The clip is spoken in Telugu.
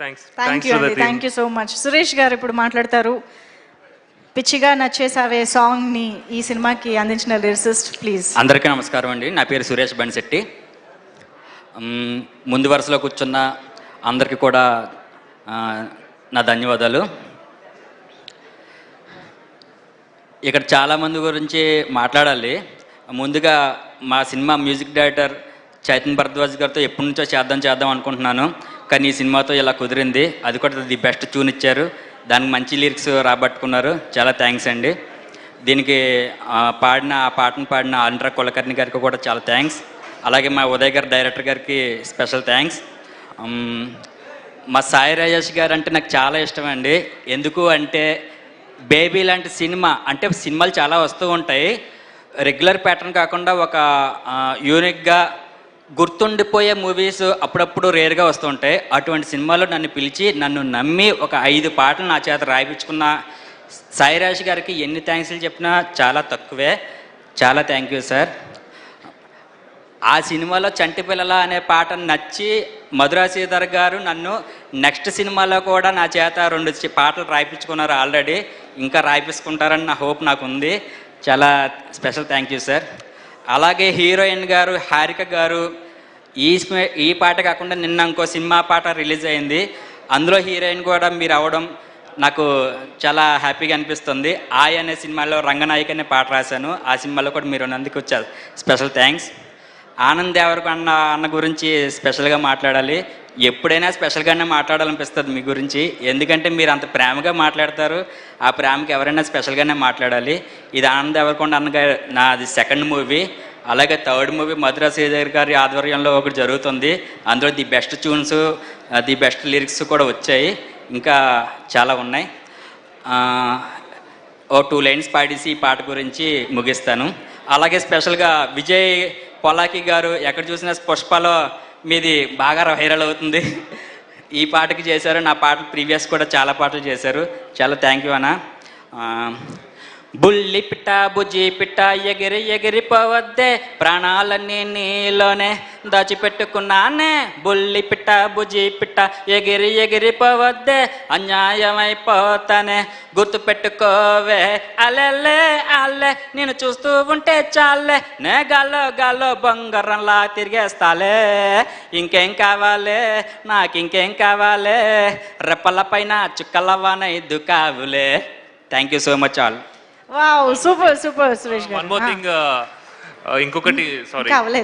థ్యాంక్స్ థ్యాంక్ యూ అండి thank you so much Suresh గారు ఇప్పుడు మాట్లాడతారు. పిచ్చిగా నచ్చేసావే సాంగ్ని ఈ సినిమాకి అందించిన లిరిసిస్ట్ ప్లీజ్ అందరికీ నమస్కారం అండి. నా పేరు సురేష్ బన్శెట్టి. మ్, ముందు వరుసలో కూర్చున్న అందరికీ కూడా నా ధన్యవాదాలు. ఇక్కడ చాలామంది గురించి మాట్లాడాలి. ముందుగా మా cinema music director Chaitan Bharadwaj గారితో ఎప్పటి నుంచో చేద్దాం చేద్దాం అనుకుంటున్నాను. కానీ ఈ సినిమాతో ఇలా కుదిరింది. అది కూడా ది బెస్ట్ ట్యూన్ ఇచ్చారు. దానికి మంచి లిరిక్స్ రాబట్టుకున్నారు. చాలా థ్యాంక్స్ అండి. దీనికి పాడిన ఆ పాటను పాడిన ఆంధ్ర కులకర్ణి గారికి కూడా చాలా థ్యాంక్స్. అలాగే మా ఉదయ్ గారి డైరెక్టర్ గారికి స్పెషల్ థ్యాంక్స్. మా సాయి రాజేష్ గారు అంటే నాకు చాలా ఇష్టం అండి ఎందుకు అంటే బేబీ లాంటి సినిమా అంటే సినిమాలు చాలా వస్తూ ఉంటాయి. రెగ్యులర్ ప్యాటర్న్ కాకుండా ఒక యూనిక్గా గుర్తుండిపోయే మూవీస్ అప్పుడప్పుడు రేర్గా వస్తుంటాయి అటువంటి సినిమాలో నన్ను పిలిచి నన్ను నమ్మి ఒక ఐదు పాటలు నా చేత రాయించుకున్న సాయిరాజ్ గారికి ఎన్ని థ్యాంక్స్లు చెప్పినా చాలా తక్కువే. చాలా థ్యాంక్ యూ సార్ ఆ సినిమాలో చంటి పిల్లల అనే పాట నచ్చి మధురా శ్రీధర్ గారు నన్ను నెక్స్ట్ సినిమాలో కూడా నా చేత రెండు పాటలు రాయిపించుకున్నారు ఆల్రెడీ ఇంకా రాయిపించుకుంటారని నా హోప్ నాకు ఉంది చాలా స్పెషల్ థ్యాంక్ యూ సార్ అలాగే హీరోయిన్ గారు హారిక గారు ఈ ఈ పాట కాకుండా నిన్న ఇంకో సినిమా పాట రిలీజ్ అయింది. అందులో హీరోయిన్ కూడా మీరు అవడం నాకు చాలా హ్యాపీగా అనిపిస్తుంది. ఆయ్ అనే సినిమాలో రంగనాయక్ అనే పాట రాశాను. ఆ సినిమాలో కూడా మీరు ఉన్నందుకు వచ్చారు. Special thanks. ఆనంద్ దేవరకొండ అన్న గురించి స్పెషల్గా మాట్లాడాలి. ఎప్పుడైనా స్పెషల్గానే మాట్లాడాలనిపిస్తుంది మీ గురించి. ఎందుకంటే మీరు అంత ప్రేమగా మాట్లాడతారు. ఆ ప్రేమకి ఎవరైనా స్పెషల్గానే మాట్లాడాలి. ఇది ఆనంద్ దేవరకొండ అన్న గారి నాది సెకండ్ మూవీ. అలాగే థర్డ్ మూవీ మధురా శ్రీధర్ గారి ఆధ్వర్యంలో ఒకటి జరుగుతుంది. అందులో the best tunes the best lyrics కూడా వచ్చాయి. ఇంకా చాలా ఉన్నాయి. ఓ టూ లైన్స్ పాడేసి ఈ పాట గురించి ముగిస్తాను. అలాగే స్పెషల్గా విజయ్ పొలాకి గారు ఎక్కడ చూసినా పుష్పలో మీది బాగా వైరల్ అవుతుంది. ఈ పాటకి చేశారు. నా పాటలు ప్రీవియస్ కూడా చాలా పాటలు చేశారు. చాలా థ్యాంక్ యూ అన్న. బుల్లి పిట్ట బుజి పిట్ట ఎగిరి ఎగిరి పోవద్దే. ప్రాణాలన్నీ నీలోనే దాచిపెట్టుకున్నానే. బుల్లి పిట్ట బుజి పిట్ట ఎగిరి ఎగిరి పోవద్దే. అన్యాయమైపోతానే. గుర్తు పెట్టుకోవే అలెల్లే అల్లే నేను చూస్తూ ఉంటే చాలే. నే గాలో గాలో బంగారంలా తిరిగేస్తాలే. ఇంకేం కావాలే? నాకు ఇంకేం కావాలే? రెప్పల పైన చుక్కలవాన కావులే. Thank you so much all. Wow super super Suresh one more గారు థింగ్ ఇంకొకటి సారీ ఇంకా అవ్వలేదా?